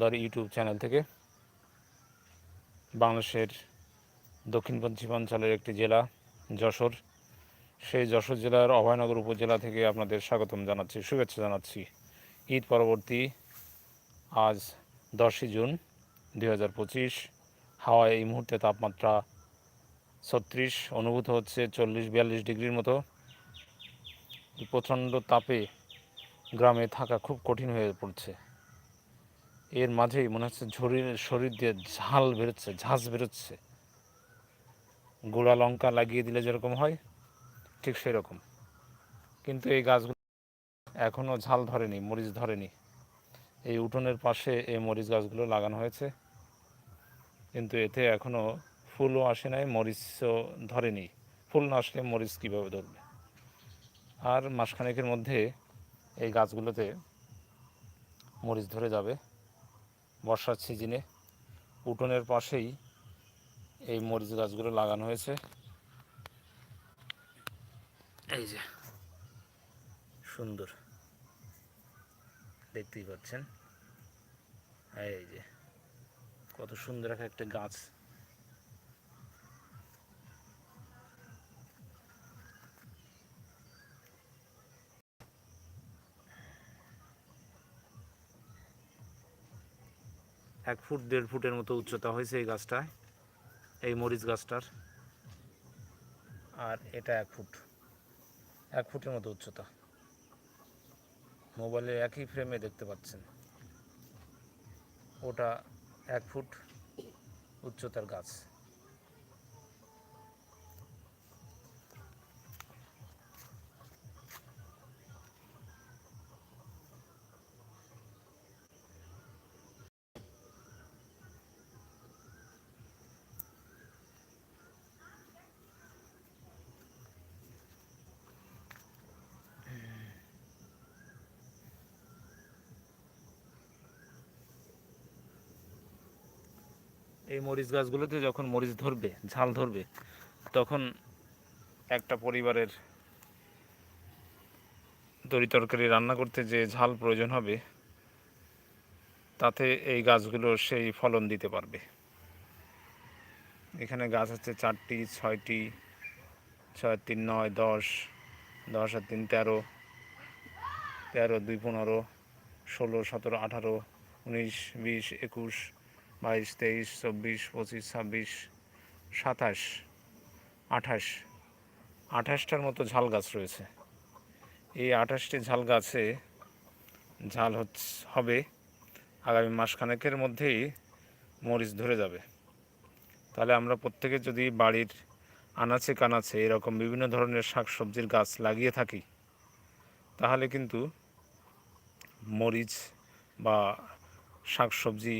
দর YouTube channel থেকে। বাংলাদেশের দক্ষিণ পশ্চিমাঞ্চলের একটি জেলা, যশোর। সেই যশোর জেলার অভয়নগর উপজেলা থেকে আপনাদের স্বাগতম জানাচ্ছি, শুভেচ্ছা জানাচ্ছি। ঈদ পরবর্তী আজ দশই জুন দুই হাজার পঁচিশ। হাওয়ায় এই মুহূর্তে তাপমাত্রা ছত্রিশ, অনুভূত হচ্ছে চল্লিশ, বিয়াল্লিশ ডিগ্রির মতো। প্রচণ্ড তাপে গ্রামে থাকা খুব কঠিন হয়ে পড়ছে। এর মাঝেই মনে হচ্ছে শরীর শরীর দিয়ে ঝাল বেরোচ্ছে, ঝাঁজ বেরোচ্ছে। গোড়া লঙ্কা লাগিয়ে দিলে যেরকম হয়, ঠিক সেই রকম কিন্তু এই গাছগুলো এখনও ঝাল ধরেনি, মরিচ ধরেনি। এই উঠোনের পাশে এই মরিচ গাছগুলো লাগানো হয়েছে। কিন্তু এতে এখনও ফুলও আসে নাই, মরিচও ধরেনি। ফুল না আসলে মরিচ কীভাবে ধরবে? আর মাসখানেকের মধ্যে এই গাছগুলোতে মরিচ ধরে যাবে। বর্ষার সিজনে উঠোনের পাশেই এই মরিচ গাছগুলো লাগানো হয়েছে। এই যে, সুন্দর। দেখতেই পাচ্ছেন? এই যে, কত সুন্দর একটা গাছ। এক ফুট, দেড় ফুটের মতো উচ্চতা হয়েছে এই গাছটায়, এই মরিচ গাছটার। আর এটা এক ফুট, এক ফুটের মতো উচ্চতা। মোবাইলে একই ফ্রেমে দেখতে পাচ্ছেন। ওটা এক ফুট উচ্চতার গাছ। এই মরিচ গাছগুলোতে যখন মরিচ ধরবে, ঝাল ধরবে, তখন একটা পরিবারের তরি তরকারি রান্না করতে যে ঝাল প্রয়োজন হবে, তাতে এই গাছগুলো সেই ফলন দিতে পারবে। এখানে গাছ আছে চারটি, ছয়টি ছয় তিন নয়, দশ দশ আর তিন, তেরো তেরো, দুই, পনেরো, ষোলো, সতেরো, আঠারো, উনিশ, বিশ, একুশ বাইশ, তেইশ, চব্বিশ, পঁচিশ, ছাব্বিশ, সাতাশ, আঠাশ। আঠাশটার মতো ঝাল গাছ রয়েছে। এই আঠাশটি ঝাল গাছে ঝাল হবে আগামী মাসখানেকের মধ্যেই মরিচ ধরে যাবে। তাহলে আমরা প্রত্যেকে যদি বাড়ির আনাচে কানাচে এরকম বিভিন্ন ধরনের শাকসবজির গাছ লাগিয়ে থাকি, তাহলে কিন্তু মরিচ বা শাকসবজি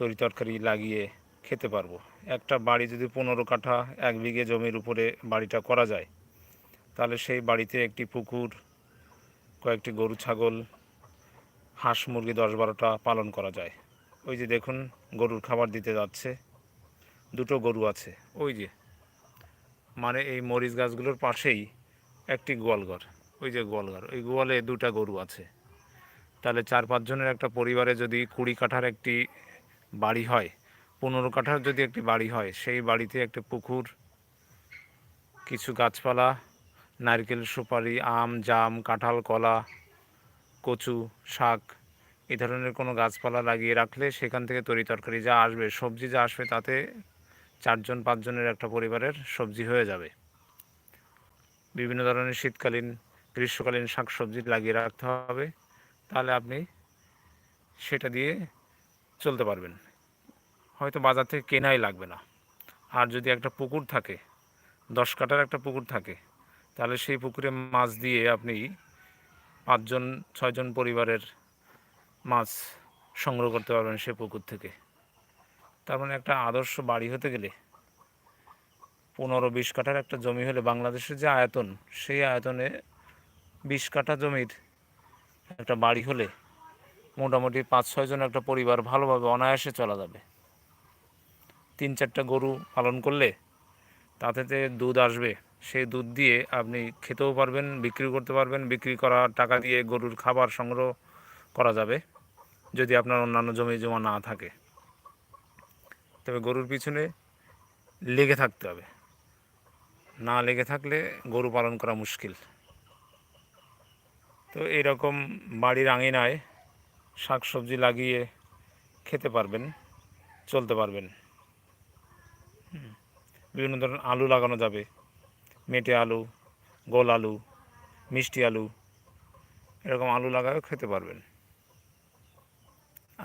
তরি তরকারি লাগিয়ে খেতে পারব। একটা বাড়ি যদি পনেরো কাঠা এক বিঘে জমির উপরে বাড়িটা করা যায়, তাহলে সেই বাড়িতে একটি পুকুর, কয়েকটি গরু, ছাগল, হাঁস মুরগি দশ বারোটা পালন করা যায়। ওই যে দেখুন, গরুর খাবার দিতে যাচ্ছে, দুটো গরু আছে। ওই যে মানে এই মরিচ গাছগুলোর পাশেই একটি গোয়ালঘর ওই যে গোয়ালঘর ওই গোয়ালে দুটা গরু আছে। তাহলে চার পাঁচজনের একটা পরিবারে যদি কুড়ি কাঠার একটি বাড়ি হয়। পনেরো কাঠার যদি একটি বাড়ি হয়, সেই বাড়িতে একটা পুকুর, কিছু গাছপালা, নারকেল সুপারি, আম, জাম, কাঁঠাল, কলা, কচু, শাক, এ ধরনের কোনো গাছপালা লাগিয়ে রাখলে সেখান থেকে তরি তরকারি যা আসবে, সবজি যা আসবে তাতে চারজন, পাঁচজনের একটা পরিবারের সবজি হয়ে যাবে। বিভিন্ন ধরনের শীতকালীন, গ্রীষ্মকালীন শাক সবজি লাগিয়ে রাখতে হবে। তাহলে আপনি সেটা দিয়ে চলতে পারবেন। হয়তো বাজার থেকে কেনাই লাগবে না। আর যদি একটা পুকুর থাকে, দশ কাটার একটা পুকুর থাকে, তাহলে সেই পুকুরে মাছ দিয়ে আপনি পাঁচজন, ছয়জন পরিবারের মাছ সংগ্রহ করতে পারবেন সে পুকুর থেকে। তার মানে একটা আদর্শ বাড়ি হতে গেলে পনেরো বিশ কাঠার একটা জমি হলে বাংলাদেশের যে আয়তন, সেই আয়তনে বিশ কাঠা জমির একটা বাড়ি হলে মোটামুটি পাঁচ ছয়জন একটা পরিবার ভালোভাবে অনায়াসে চলা যাবে। তিন, চারটা গরু পালন করলে তাতে দুধ আসবে, সেই দুধ দিয়ে আপনি খেতেও পারবেন, বিক্রি করতে পারবেন, বিক্রি করা টাকা দিয়ে গরুর খাবার সংগ্রহ করা যাবে, যদি আপনার অন্যান্য জমি জমা না থাকে। তবে গরুর পিছনে লেগে থাকতে হবে। না লেগে থাকলে গরু পালন করা মুশকিল। তো এরকম বাড়ির আঙিনায় শাক সবজি লাগিয়ে খেতে পারবেন, চলতে পারবেন। বিভিন্ন ধরনের আলু লাগানো যাবে। মেটে আলু, গোল আলু, মিষ্টি আলু, এরকম আলু লাগাও খেতে পারবেন।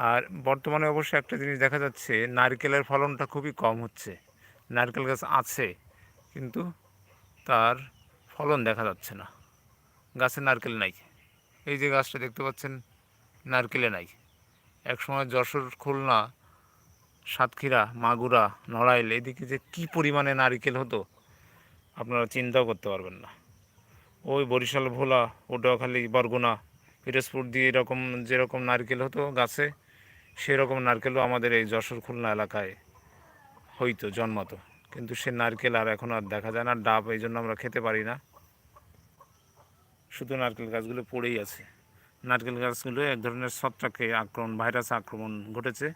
আর বর্তমানে অবশ্য একটা জিনিস দেখা যাচ্ছে, নারকেলের ফলনটা খুবই কম হচ্ছে। নারকেল গাছ আছে, কিন্তু তার ফলন দেখা যাচ্ছে না। গাছে নারকেল নাই। এই যে গাছটা দেখতে পাচ্ছেন নারকেলে নাই। একসময় যশোর খুলনা, সাতক্ষীরা, মাগুরা, নড়াইল এদিকে যে কী পরিমাণে নারকেল হতো, আপনারা চিন্তাও করতে পারবেন না। ওই বরিশাল, ভোলা, পটুয়াখালী, বরগুনা, পিরোজপুর দিয়ে এরকম যেরকম নারকেল হতো গাছে, সেরকম নারকেলও আমাদের এই যশোর খুলনা এলাকায় হইতো, জন্মাতো। কিন্তু সে নারকেল আর এখন আর দেখা যায় না, ডাব এই জন্য আমরা খেতে পারি না। শুধু নারকেল গাছগুলো পড়েই আছে। নারকেল গাছগুলো এক ধরনের ছত্রাকে আক্রমণ, ভাইরাস আক্রমণ ঘটেছে।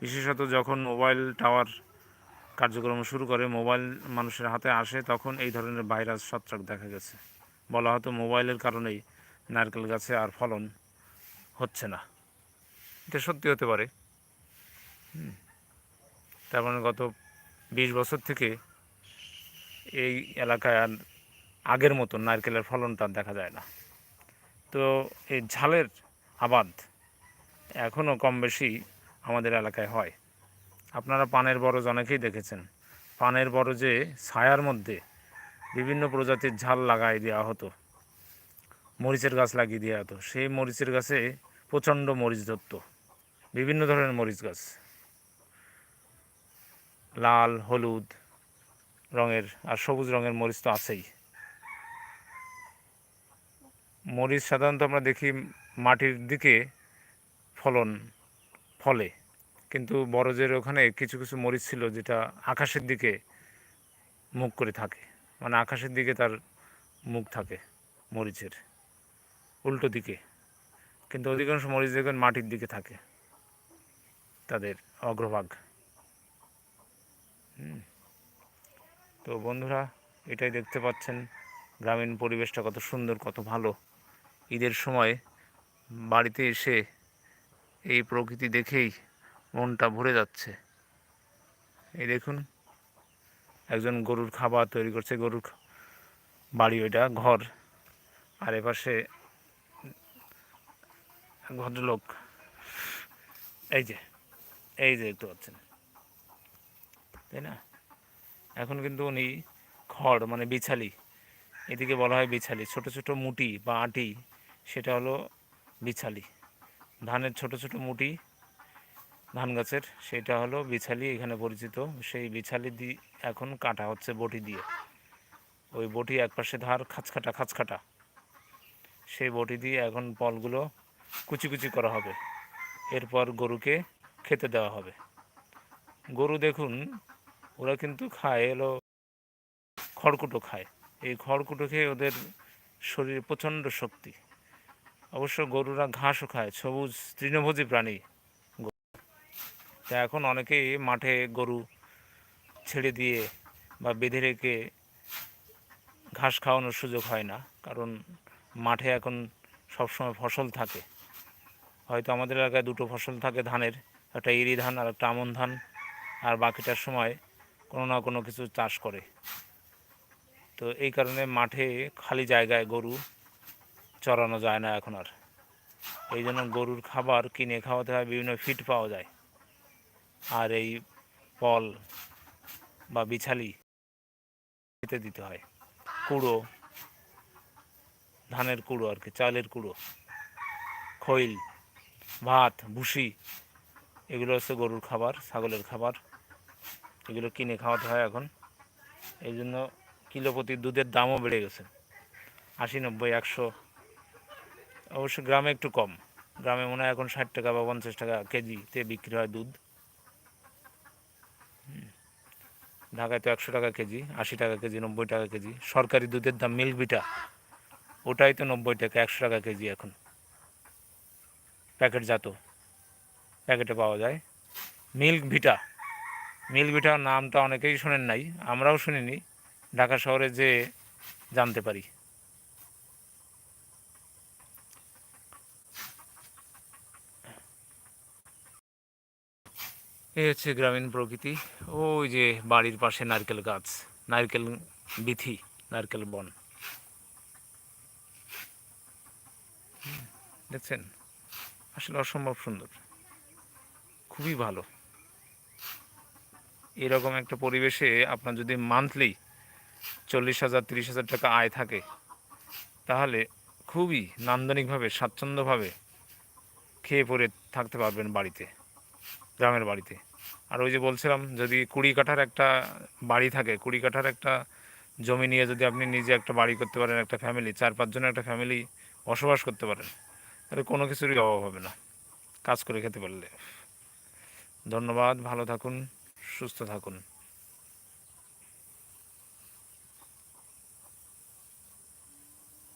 বিশেষত যখন মোবাইল টাওয়ার কার্যক্রম শুরু করে, মোবাইল মানুষের হাতে আসে, তখন এই ধরনের ভাইরাস, ছত্রাক দেখা গেছে। বলা হতো মোবাইলের কারণেই নারকেল গাছে আর ফলন হচ্ছে না। এটা সত্যি হতে পারে। তার মানে গত বিশ বছর থেকে এই এলাকায় আর আগের মতো নারকেলের ফলনটা দেখা যায় না। তো এই ঝালের আবাদ এখনও কম বেশি আমাদের এলাকায় হয়। আপনারা পানের বরজ অনেকেই দেখেছেন। পানের বরজে ছায়ার মধ্যে বিভিন্ন প্রজাতির ঝাল লাগাই দেওয়া হতো। মরিচের গাছ লাগিয়ে দেওয়া হতো। সেই মরিচের গাছে প্রচণ্ড মরিচ ধরতো। বিভিন্ন ধরনের মরিচ গাছ। লাল, হলুদ রঙের আর সবুজ রঙের মরিচ তো আছেই। মরিচ সাধারণত আমরা দেখি মাটির দিকে ফলন ফলে। কিন্তু বরজের ওখানে কিছু কিছু মরিচ ছিল যেটা আকাশের দিকে মুখ করে থাকে। মানে আকাশের দিকে তার মুখ থাকে মরিচের, উল্টো দিকে। কিন্তু অধিকাংশ মরিচ দেখবেন মাটির দিকে থাকে তাদের অগ্রভাগ। তো বন্ধুরা, এটাই দেখতে পাচ্ছেন। গ্রামীণ পরিবেশটা কত সুন্দর, কত ভালো। ঈদের সময় বাড়িতে এসে এই প্রকৃতি দেখেই মনটা ভরে যাচ্ছে। এই দেখুন, একজন গরুর খাবার তৈরি করছে, গরুর বাড়ি ওইটা, ঘর। আর এপাশে ভদ্রলোক, এই যে এই যে দেখতে পাচ্ছেন। তাই না? এখন কিন্তু উনি খড় মানে বিছালি, এদিকে বলা হয় বিছালি, ছোট ছোট মুটি বা আটি সেটা হলো বিছালি। ধানের ছোট ছোট মুটি ধান গাছের, সেটা হলো বিছালি, এখানে পরিচিত। সেই বিছালি দিয়ে এখন কাটা হচ্ছে বটি দিয়ে। ওই বটি একপাশে ধার খাঁচকাটা খাঁচকাটা সেই বটি দিয়ে এখন পলগুলো কুচি কুচি করা হবে। এরপর গরুকে খেতে দেওয়া হবে। গরু দেখুন, ওরা কিন্তু খায়, এলো খড়কুটো খায়। এই খড়কুটো খেয়ে ওদের শরীরে প্রচণ্ড শক্তি। অবশ্য গরুরা ঘাসও খায়, সবুজ তৃণভোজী প্রাণী। তা এখন অনেকেই মাঠে গরু ছেড়ে দিয়ে বা বেঁধে রেখে ঘাস খাওয়ানোর সুযোগ হয় না, কারণ মাঠে এখন সবসময় ফসল থাকে হয়তো আমাদের এলাকায় দুটো ফসল থাকে, ধানের, একটা ইরি ধান আর একটা আমন ধান, আর বাকিটার সময় কোনো না কোনো কিছু চাষ করে তো এই কারণে মাঠে খালি জায়গায় গরু চড়ানো যায় না এখন আর। এই জন্য গরুর খাবার কিনে খাওয়াতে হয়, বিভিন্ন ফিট পাওয়া যায়। আর এই ফল বা বিছালি খেতে দিতে হয়। কুড়ো, ধানের কুড়ো আর কি, চালের কুড়ো, খৈল, ভাত, ভুসি, এগুলো হচ্ছে গরুর খাবার, ছাগলের খাবার। এগুলো কিনে খাওয়াতে হয় এখন। এই জন্য কিলো প্রতি দুধের দামও বেড়ে গেছে। আশি, নব্বই, একশো অবশ্য গ্রামে একটু কম। গ্রামে মনে হয় এখন ষাট টাকা বা পঞ্চাশ টাকা কেজিতে বিক্রি হয় দুধ। ঢাকায় তো একশো টাকা কেজি, আশি টাকা কেজি, নব্বই টাকা কেজি। সরকারি দুধের দাম মিল্ক বিটা। ওটাই তো নব্বই টাকা, একশো টাকা কেজি এখন। প্যাকেটজাত প্যাকেটে পাওয়া যায়। মিল্ক ভিটা মিল্ক ভিটার নামটা অনেকেই শোনেন নাই, আমরাও শুনিনি। ঢাকা শহরে যে জানতে পারি। এই হচ্ছে গ্রামীণ প্রকৃতি। ওই যে বাড়ির পাশে নারকেল গাছ, নারকেল বিথি, নারকেল বন। দেখছেন? আসলে অসম্ভব সুন্দর। খুবই ভালো। এরকম একটা পরিবেশে আপনার যদি মান্থলি চল্লিশ হাজার, তিরিশ হাজার টাকা আয় থাকে, তাহলে খুবই নান্দনিকভাবে, স্বাচ্ছন্দ্যভাবে খেয়ে পরে থাকতে পারবেন বাড়িতে। গ্রামের বাড়িতে। আর ওই যে বলছিলাম, যদি কুড়ি কাঠার একটা বাড়ি থাকে, কুড়ি কাঠার একটা জমি নিয়ে যদি আপনি নিজে একটা বাড়ি করতে পারেন, একটা ফ্যামিলি চার পাঁচজনের একটা ফ্যামিলি বসবাস করতে পারেন, তাহলে কোনো কিছুরই অভাব হবে না, কাজ করে খেতে পারলে। ধন্যবাদ, ভালো থাকুন, সুস্থ থাকুন।